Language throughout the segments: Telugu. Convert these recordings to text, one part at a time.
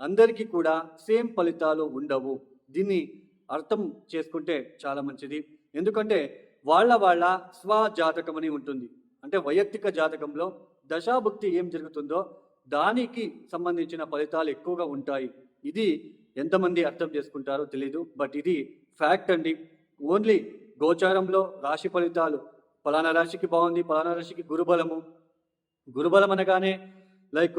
అందరికీ కూడా సేమ్ ఫలితాలు ఉండవు. దీన్ని అర్థం చేసుకుంటే చాలా మంచిది. ఎందుకంటే వాళ్ళ వాళ్ళ స్వజాతకం అని ఉంటుంది. అంటే వైయక్తిక జాతకంలో దశాభుక్తి ఏం జరుగుతుందో దానికి సంబంధించిన ఫలితాలు ఎక్కువగా ఉంటాయి. ఇది ఎంతమంది అర్థం చేసుకుంటారో తెలీదు. బట్ ఇది ఫ్యాక్ట్ అండి. ఓన్లీ గోచారంలో రాశి ఫలితాలు. ఫలానా రాశికి బాగుంది ఫలానా రాశికి గురుబలము. గురుబలం అనగానే లైక్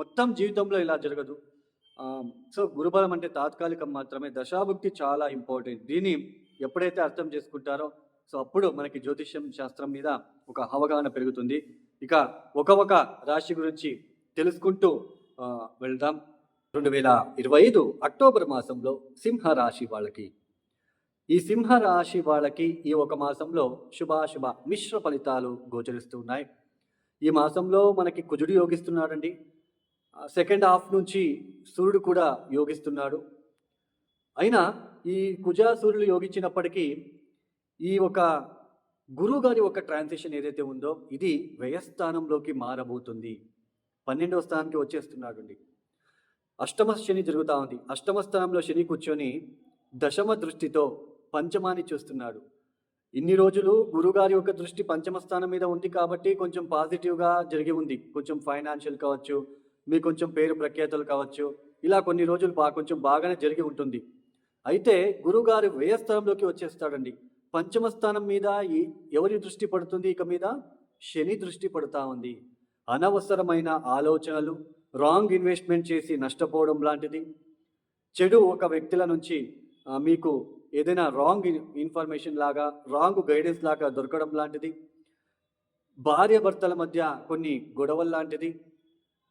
మొత్తం జీవితంలో ఇలా జరగదు. సో గురుబలం అంటే తాత్కాలికం మాత్రమే. దశాభుక్తి చాలా ఇంపార్టెంట్. దీన్ని ఎప్పుడైతే అర్థం చేసుకుంటారో సో అప్పుడు మనకి జ్యోతిష్యం శాస్త్రం మీద ఒక అవగాహన పెరుగుతుంది. ఇక ఒక ఒక రాశి గురించి తెలుసుకుంటూ వెళ్దాం. రెండు వేల ఇరవై ఐదు అక్టోబర్ మాసంలో సింహ రాశి వాళ్ళకి. ఈ సింహ రాశి వాళ్ళకి ఈ ఒక మాసంలో శుభాశుభ మిశ్ర ఫలితాలు గోచరిస్తున్నాయి ఈ మాసంలో మనకి కుజుడు యోగిస్తున్నాడండి. సెకండ్ హాఫ్ నుంచి సూర్యుడు కూడా యోగిస్తున్నాడు. అయినా ఈ కుజ సూర్యుడు యోగించినప్పటికీ ఈ ఒక గురువు గారి ఒక ట్రాన్సిషన్ ఏదైతే ఉందో ఇది వ్యయస్థానంలోకి మారబోతుంది. పన్నెండవ స్థానానికి వచ్చేస్తున్నాడు అష్టమ శని జరుగుతూ ఉంది. అష్టమ స్థానంలో శని కూర్చొని దశమ దృష్టితో పంచమాన్ని చూస్తున్నాడు. ఇన్ని రోజులు గురుగారి యొక్క దృష్టి పంచమ స్థానం మీద ఉంది కాబట్టి కొంచెం పాజిటివ్గా జరిగి ఉంది. కొంచెం ఫైనాన్షియల్ కావచ్చు మీకు కొంచెం పేరు ప్రఖ్యాతలు కావచ్చు. ఇలా కొన్ని రోజులు బా కొంచెం బాగానే జరిగి ఉంటుంది. అయితే గురుగారు వ్యయస్థలంలోకి వచ్చేస్తాడండి. పంచమ స్థానం మీద ఎవరి దృష్టి పడుతుంది ఇక మీద? శని దృష్టి పడుతూ ఉంది. అనవసరమైన ఆలోచనలు రాంగ్ ఇన్వెస్ట్మెంట్ చేసి నష్టపోవడం లాంటిది. చెడు ఒక వ్యక్తుల నుంచి మీకు ఏదైనా రాంగ్ ఇన్ఫర్మేషన్ లాగా రాంగ్ గైడెన్స్ లాగా దొరకడం లాంటిది. భార్య భర్తల మధ్య కొన్ని గొడవలు లాంటిది.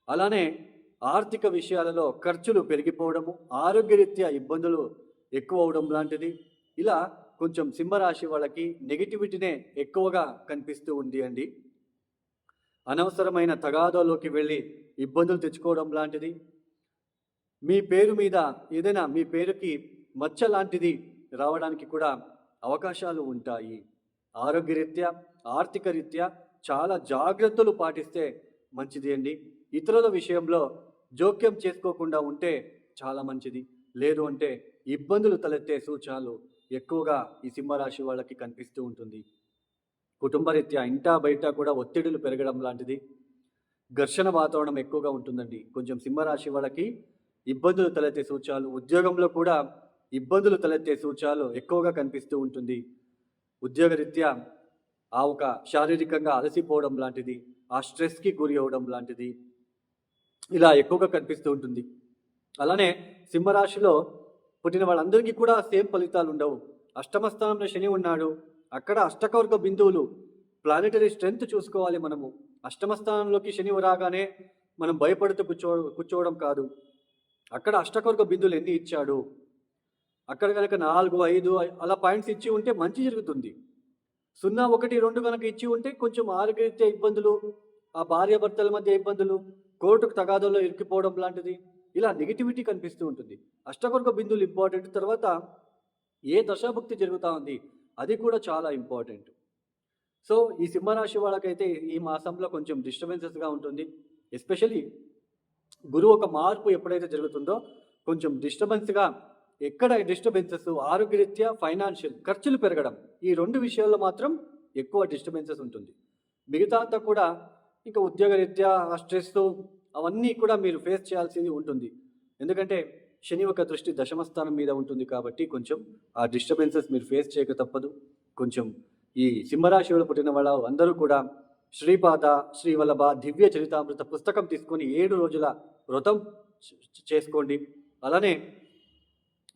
అలానే ఆర్థిక విషయాలలో ఖర్చులు పెరిగిపోవడము ఆరోగ్యరీత్యా ఇబ్బందులు ఎక్కువ అవడం లాంటిది. ఇలా కొంచెం సింహరాశి వాళ్ళకి నెగిటివిటీనే ఎక్కువగా కనిపిస్తూ ఉంది అండి. అనవసరమైన తగాదాలోకి వెళ్ళి ఇబ్బందులు తెచ్చుకోవడం లాంటిది. మీ పేరు మీద ఏదైనా మీ పేరుకి మచ్చ లాంటిది రావడానికి కూడా అవకాశాలు ఉంటాయి. ఆరోగ్యరీత్యా ఆర్థిక రీత్యా చాలా జాగ్రత్తలు పాటిస్తే మంచిది అండి. ఇతరుల విషయంలో జోక్యం చేసుకోకుండా ఉంటే చాలా మంచిది. లేదు అంటే ఇబ్బందులు తలెత్తే సూచనలు ఎక్కువగా ఈ సింహరాశి వాళ్ళకి కనిపిస్తూ ఉంటుంది. కుటుంబరీత్యా ఇంటా బయట కూడా ఒత్తిడులు పెరగడం లాంటిది. ఘర్షణ వాతావరణం ఎక్కువగా ఉంటుందండి. కొంచెం సింహరాశి వాళ్ళకి ఇబ్బందులు తలెత్తే సూచనలు ఉద్యోగంలో కూడా ఇబ్బందులు తలెత్తే సూచనలు ఎక్కువగా కనిపిస్తూ ఉంటుంది. ఉద్యోగరీత్యా ఆ ఒక శారీరకంగా అలసిపోవడం లాంటిది ఆ స్ట్రెస్కి గురి అవ్వడం లాంటిది ఇలా ఎక్కువగా కనిపిస్తూ ఉంటుంది. అలానే సింహరాశిలో పుట్టిన వాళ్ళందరికీ కూడా సేమ్ ఫలితాలు ఉండవు. అష్టమ స్థానంలో శని ఉన్నాడు. అక్కడ అష్టకవర్గ బిందువులు ప్లానెటరీ స్ట్రెంగ్త్ చూసుకోవాలి మనము. అష్టమ స్థానంలోకి శని రాగానే మనం భయపడుతూ కూర్చో కూర్చోవడం కాదు. అక్కడ అష్టకవర్గ బిందువులు ఎన్ని ఇచ్చాడు? అక్కడ కనుక నాలుగు ఐదు అలా పాయింట్స్ ఇచ్చి ఉంటే మంచి జరుగుతుంది. సున్నా ఒకటి రెండు కనుక ఇచ్చి ఉంటే కొంచెం ఆరోగ్యత ఇబ్బందులు ఆ భార్యాభర్తల మధ్య ఇబ్బందులు కోర్టుకు తగాదంలో ఇరికిపోవడం లాంటిది. ఇలా నెగిటివిటీ కనిపిస్తూ ఉంటుంది. అష్టకొరక బిందువులు ఇంపార్టెంట్. తర్వాత ఏ దశాభుక్తి జరుగుతూ ఉంది? అది కూడా చాలా ఇంపార్టెంట్. సో ఈ సింహరాశి వాళ్ళకైతే ఈ మాసంలో కొంచెం డిస్టర్బెన్సెస్గా ఉంటుంది. ఎస్పెషలీ గురువు ఒక మార్పు ఎప్పుడైతే జరుగుతుందో కొంచెం డిస్టర్బెన్స్గా ఎక్కడ డిస్టర్బెన్సెస్? ఆరోగ్యరీత్యా ఫైనాన్షియల్ ఖర్చులు పెరగడం. ఈ రెండు విషయాల్లో మాత్రం ఎక్కువ డిస్టర్బెన్సెస్ ఉంటుంది. మిగతా అంతా కూడా ఇంకా ఉద్యోగరీత్యా ఆ స్ట్రెస్ అవన్నీ కూడా మీరు ఫేస్ చేయాల్సింది ఉంటుంది. ఎందుకంటే శని ఒక దృష్టి దశమస్థానం మీద ఉంటుంది కాబట్టి కొంచెం ఆ డిస్టర్బెన్సెస్ మీరు ఫేస్ చేయక తప్పదు. కొంచెం ఈ సింహరాశిలో పుట్టిన వాళ్ళ అందరూ కూడా శ్రీపాద శ్రీవల్లభ దివ్య చరితామృత పుస్తకం తీసుకొని ఏడు రోజుల వ్రతం చేసుకోండి. అలానే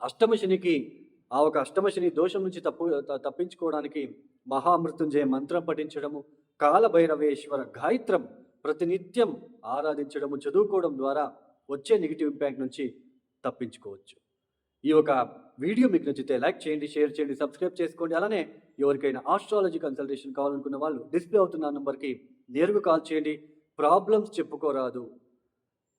అష్టమ శనికి ఆ ఒక అష్టమ శని దోషం నుంచి తప్పు తప్పించుకోవడానికి మహామృత్యుంజయ మంత్రం పఠించడము కాలభైరవేశ్వర గాయత్రం ప్రతినిత్యం ఆరాధించడము చదువుకోవడం ద్వారా వచ్చే నెగిటివ్ ఇంపాక్ట్ నుంచి తప్పించుకోవచ్చు. ఈ యొక్క వీడియో మీకు నచ్చితే లైక్ చేయండి షేర్ చేయండి సబ్స్క్రైబ్ చేసుకోండి. అలానే ఎవరికైనా ఆస్ట్రాలజీ కన్సల్టేషన్ కావాలనుకున్న వాళ్ళు డిస్ప్లే అవుతున్న నెంబర్కి నేరుగా కాల్ చేయండి. ప్రాబ్లమ్స్ చెప్పుకోరాదు.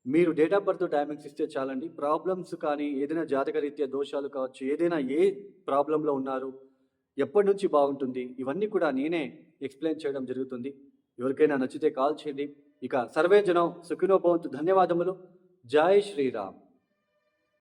మీరు డేట్ ఆఫ్ బర్త్ టైమింగ్స్ ఇస్తే చాలండి. ప్రాబ్లమ్స్ కానీ ఏదైనా జాతక రీత్యా దోషాలు కావచ్చు ఏదైనా ఏ ప్రాబ్లంలో ఉన్నారు ఎప్పటి నుంచి బాగుంటుంది? ఇవన్నీ కూడా నేనే ఎక్స్ప్లెయిన్ చేయడం జరుగుతుంది. ఎవరికైనా నచ్చితే కాల్ చేయండి. ఇక సర్వే జనం సుఖినోభవంతు ధన్యవాదములు. జై శ్రీరామ్.